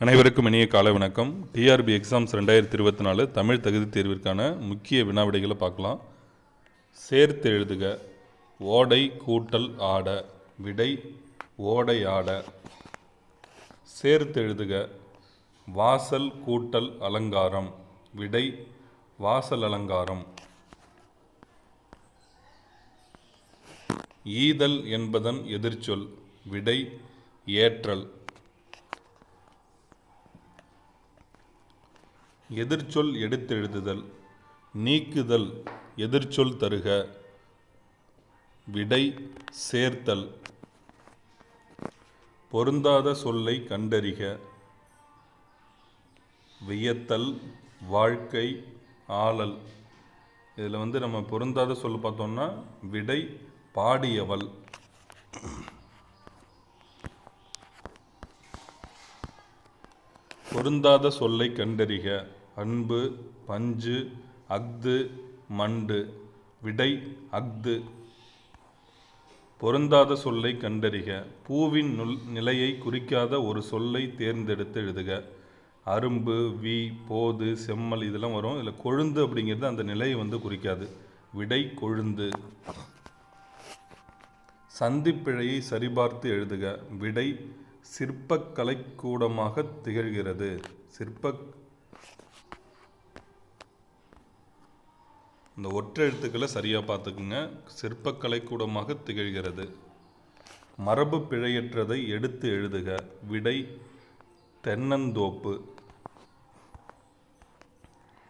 அனைவருக்கும் இனிய காலை வணக்கம். டிஆர்பி எக்ஸாம்ஸ் ரெண்டாயிரத்தி இருபத்தி நாலு தமிழ் தகுதி தேர்விற்கான முக்கிய வினாவிடைகளை பார்க்கலாம். சேர்த்து எழுதுக. ஓடை கூட்டல் ஆட. விடை ஓடை ஆட. சேர்த்து எழுதுக. வாசல் கூட்டல் அலங்காரம். விடை வாசல் அலங்காரம். ஈதல் என்பதன் எதிர்ச்சொல். விடை ஏற்றல். எதிர்ச்சொல் எடுத்தெழுதுதல் நீக்குதல் எதிர்ச்சொல் தருக விடை சேர்த்தல். பொருந்தாத சொல்லை கண்டறிக வியத்தல் வாழ்க்கை ஆளல். இதில் வந்து நம்ம பொருந்தாத சொல் பார்த்தோம்னா விடை பாடியவள். பொருந்தாத சொல்லை கண்டறிக. அன்பு பஞ்சு அஃது மண்டு. விடை அஃது. பொருந்தாத சொல்லை கண்டறிக. பூவின் நுல் நிலையை குறிக்காத ஒரு சொல்லை தேர்ந்தெடுத்து எழுதுக. அரும்பு வி போது செம்மல் இதெல்லாம் வரும். இதில் கொழுந்து அப்படிங்கிறது அந்த நிலையை வந்து குறிக்காது. விடை கொழுந்து. சந்திப்பிழையை சரிபார்த்து எழுதுக. விடை சிற்பக்கலைக்கூடமாக திகழ்கிறது. சிற்ப இந்த ஒற்றை எழுத்துக்களை சரியாக பார்த்துக்குங்க. சிற்பக்கலைக்கூடமாக திகழ்கிறது. மரபு பிழையற்றதை எடுத்து எழுதுக. விடை தென்னந்தோப்பு.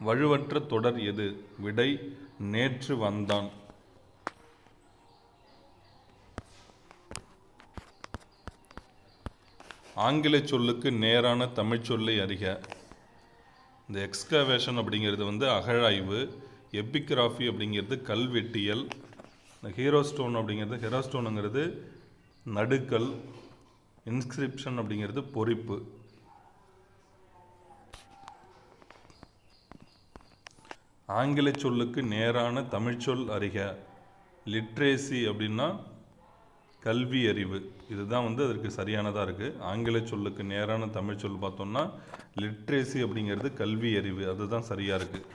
வலுவற்ற தொடர் எது? விடை நேற்று வந்தான். ஆங்கில சொல்லுக்கு நேரான தமிழ் சொல்லை அறிக. இந்த எக்ஸ்கவேஷன் அப்படிங்கிறது வந்து அகழாய்வு எபிகிராஃபி அப்படிங்கிறது கல்வெட்டியல் இந்த ஹீரோ ஸ்டோன் அப்படிங்கிறது ஹீரோ ஸ்டோனுங்கிறது நடுக்கல் இன்ஸ்கிரிப்ஷன் அப்படிங்கிறது பொறிப்பு. ஆங்கில சொல்லுக்கு நேரான தமிழ்ச்சொல் அறிக. லிட்ரேசி அப்படின்னா கல்வி அறிவு இதுதான் வந்து அதற்கு சரியானதாக இருக்குது ஆங்கில சொல்லுக்கு நேரான தமிழ் சொல் பார்த்தோம்னா லிட்ரேசி அப்படிங்கிறது கல்வி அறிவு அதுதான் சரியாக இருக்குது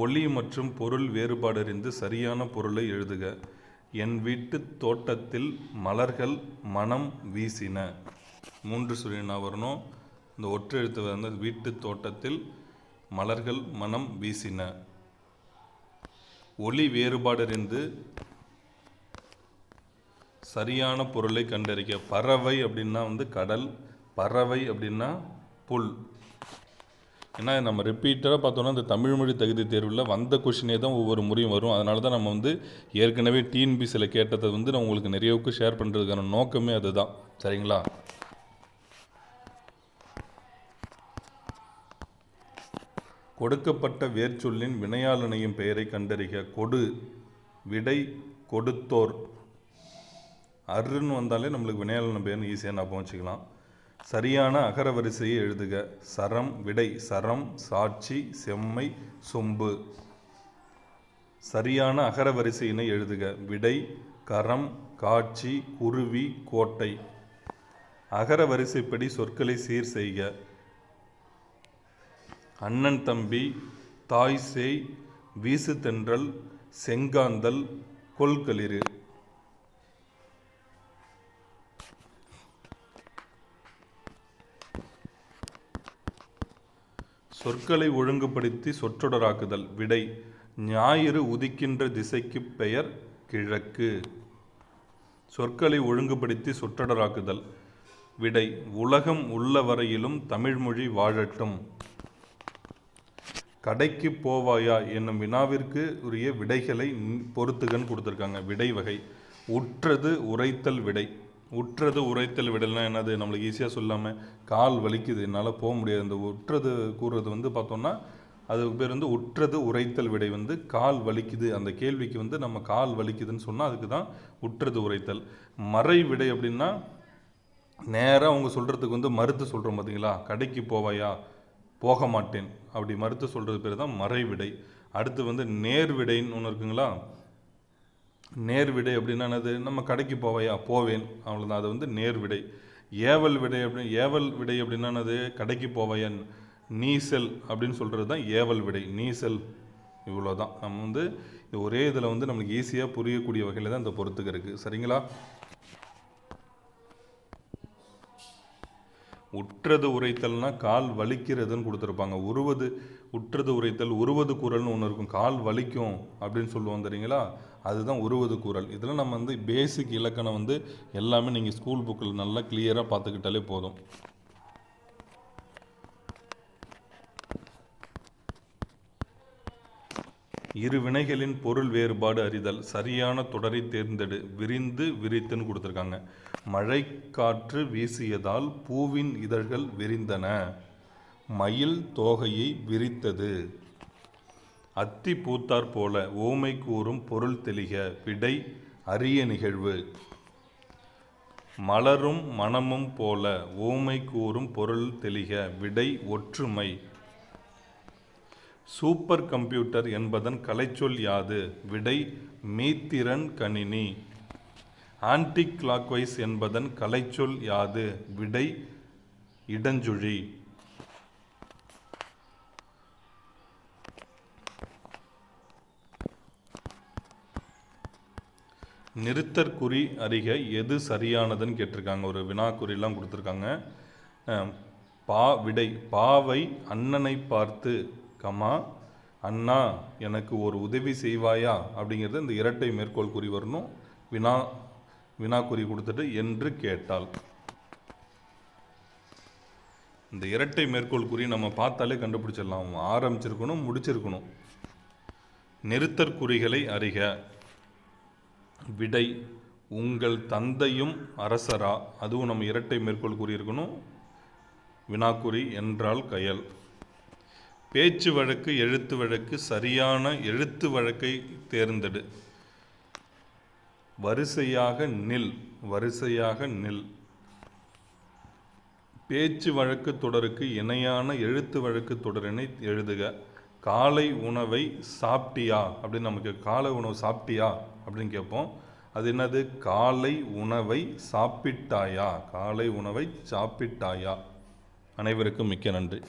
ஒளி மற்றும் பொருள் வேறுபாடறிந்து சரியான பொருளை எழுதுக. என் வீட்டு தோட்டத்தில் மலர்கள் மனம் வீசின. மூன்று சுழினா வரணும். இந்த ஒற்றெழுத்து வந்து வீட்டு தோட்டத்தில் மலர்கள் மனம் வீசின. ஒளி வேறுபாடறிந்து சரியான பொருளை கண்டறிக்க. பறவை அப்படின்னா வந்து கடல் பறவை அப்படின்னா புல். ஏன்னா நம்ம ரிப்பீட்டடாக பார்த்தோன்னா இந்த தமிழ் மொழி தகுதி தேர்வில் வந்த கொஷினே தான் ஒவ்வொரு முறையும் வரும். அதனால தான் நம்ம வந்து ஏற்கனவே டிஎன்பிசியில் கேட்டதை வந்து நான் உங்களுக்கு நிறையவுக்கு ஷேர் பண்ணுறதுக்கான நோக்கமே அதுதான். சரிங்களா? கொடுக்கப்பட்ட வேர்ச்சொல்லின் வினையாளனையும் பெயரை கண்டறிக. கொடு விடை கொடுத்தோர். அருன்னு வந்தாலே நம்மளுக்கு வினையாளன பெயர் ஈஸியாக ஞாபகம் வச்சுக்கலாம். சரியான அகர வரிசையை எழுதுக. சரம் விடை சரம் சாட்சி செம்மை சொம்பு. சரியான அகர வரிசையினை எழுதுக. விடை கரம் காட்சி குருவி கோட்டை. அகர வரிசைப்படி சொற்களை சீர் செய்க. அண்ணன் தம்பி தாய் சேய் வீசு தென்றல் செங்காந்தல் கொல்களிறு சொற்களை ஒழுங்குபடுத்தி சொற்றொடராக்குதல் விடை ஞாயிறு உதிக்கின்ற திசைக்கு பெயர் கிழக்கு. சொற்களை ஒழுங்குபடுத்தி சொற்றொடராக்குதல் விடை உலகம் உள்ள வரையிலும் தமிழ்மொழி வாழட்டும். கடைக்கு போவாயா என்னும் வினாவிற்கு உரிய விடைகளை பொறுத்துகன் கொடுத்துருக்காங்க. விடை வகை. உற்றது உரைத்தல் விடை. உற்றது உரைத்தல் விடல்னா என்னது? நம்மளுக்கு ஈஸியாக சொல்லாமல் கால் வலிக்குது. என்னால் போக முடியாது. இந்த உற்றது கூறுறது வந்து பார்த்தோம்னா அதுக்கு பேர் வந்து உற்றது உரைத்தல் விடை வந்து கால் வலிக்குது. அந்த கேள்விக்கு வந்து நம்ம கால் வலிக்குதுன்னு சொன்னால் அதுக்கு தான் உற்றது உரைத்தல். மறை விடை அப்படின்னா நேராக அவங்க சொல்கிறதுக்கு வந்து மறுத்து சொல்கிறோம் பார்த்தீங்களா கடைக்கு போவாயா? போக மாட்டேன் அப்படி மறுத்து சொல்கிறது பேர் தான் மறைவிடை. அடுத்து வந்து நேர்விடைன்னு ஒன்று இருக்குங்களா? நேர்விடை அப்படின்னா என்னது? நம்ம கடைக்கு போவையா? போவேன். அவ்வளோதான் அது வந்து நேர்விடை. ஏவல் விடை அப்படி ஏவல் விடை அப்படின்னா என்னது? கடைக்கு போவையன் நீசல் அப்படின்னு சொல்கிறது தான் ஏவல் விடை. நீசல். இவ்வளோ தான் நம்ம வந்து ஒரே இதில் வந்து நம்மளுக்கு ஈஸியாக புரியக்கூடிய வகையில் தான் இந்த பொறுத்துக்கு இருக்குது சரிங்களா? உற்றது உரைத்தல்னா கால் வலிக்கிறதுன்னு கொடுத்துருப்பாங்க. உருவது உற்றது உரைத்தல் உருவது குரல்னு ஒன்று இருக்கும். கால் வலிக்கும் அப்படின்னு சொல்லுவோம் தெரியுங்களா? அதுதான் உருவது குரல். இதில் நம்ம வந்து பேசிக் இலக்கணம் வந்து எல்லாமே நீங்கள் ஸ்கூல் புக்கில் நல்லா கிளியராக பார்த்துக்கிட்டாலே போதும். இரு வினைகளின் பொருள் வேறுபாடு அறிதல் சரியான தொடரை தேர்ந்தெடு விரிந்து விரித்துன்னு கொடுத்துருக்காங்க. மழை காற்று வீசியதால் பூவின் இதழ்கள் விரிந்தன. மயில் தோகையை விரித்தது. அத்தி பூத்தார் போல ஓமை கூறும் பொருள் தெளிக விடை அரிய நிகழ்வு. மலரும் மனமும் போல ஓமை கூறும் பொருள் தெளிக விடை ஒற்றுமை. சூப்பர் கம்ப்யூட்டர் என்பதன் கலைச்சொல் யாது? விடை மீத்திறன் கணினி. ஆன்டி கிளாக்வைஸ் என்பதன் கலைச்சொல் யாது? விடை இடஞ்சுழி. நிறுத்தற்குறி அறிக எது சரியானதுன்னு கேட்டிருக்காங்க. ஒரு வினாக்குறிலாம் கொடுத்துருக்காங்க. பா விடை பாவை அண்ணனை பார்த்து கமா அண்ணா எனக்கு ஒரு உதவி செய்வாயா? அப்படிங்கிறது இந்த இரட்டை மேற்கோள் குறி வரணும். வினா வினாக்குறி கொடுத்துட்டு என்று கேட்டால். இந்த இரட்டை மேற்கோள் குறி நம்ம பார்த்தாலே கண்டுபிடிச்சிடலாம். ஆரம்பிச்சிருக்கணும் முடிச்சிருக்கணும். நிறுத்தற்குறிகளை அறிக. விடை உங்கள் தந்தையும் அரசரா? அதுவும் நம்ம இரட்டை மேற்கோள் கூறியிருக்கணும் வினாக்குறி என்றால் கயல். பேச்சு வழக்கு எழுத்து வழக்கு சரியான எழுத்து வழக்கை தேர்ந்தெடு. வரிசையாக நில் வரிசையாக நில். பேச்சு வழக்கு தொடருக்கு இணையான எழுத்து வழக்கு தொடரினை எழுதுக. காலை உணவை சாப்பிட்டியா? அப்படின்னு நமக்கு காலை உணவு சாப்பிட்டியா? அப்படின்னு கேட்போம். அது என்னது? காலை உணவை சாப்பிட்டாயா? காலை உணவை சாப்பிட்டாயா? அனைவருக்கும் மிக்க நன்றி.